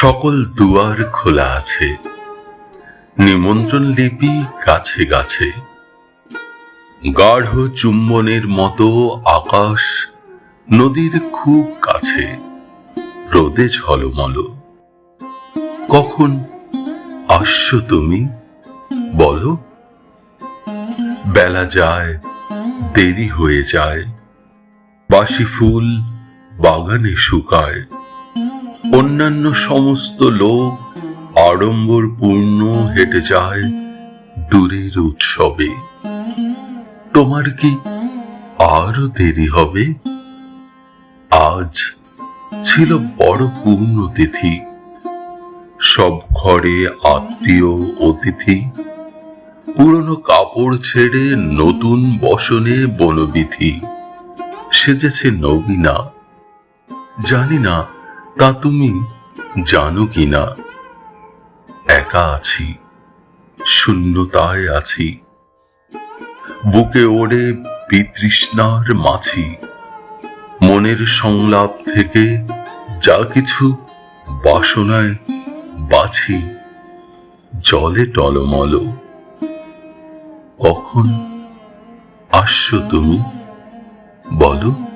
সকল দুয়ার খোলা আছে। নিমন্ত্রণ লিপি গাছে গাছে। গাঢ় চুম্বনের মতো আকাশ নদীর খুব কাছে। রোদে ঝলমল। কখন আসছো তুমি? বলো। বেলা যায়, দেরি হয়ে যায়। বাসি ফুল বাগানে শুকায়। অন্যান্য সমস্ত লোক আড়ম্বর পূর্ণ হেঁটে যায় দূরের উৎসবে। তোমার কি আরও দেরি হবে? আজ ছিল বড় পূর্ণ তিথি সব ঘরে আত্মীয়, অতিথি। পুরনো কাপড় ছেড়ে নতুন বসনে বনবিধি সেজেছে নবীনা। জানি না তা তুমি জানো কি না? একা আছি, শূন্যতায় আছি, বুকে ওড়ে বিতৃষ্ণার মাছি মনের সংলাপ থেকে যা কিছু বাসনায় বাছি, জলে টলমল। কখন আসছো তুমি? বলো।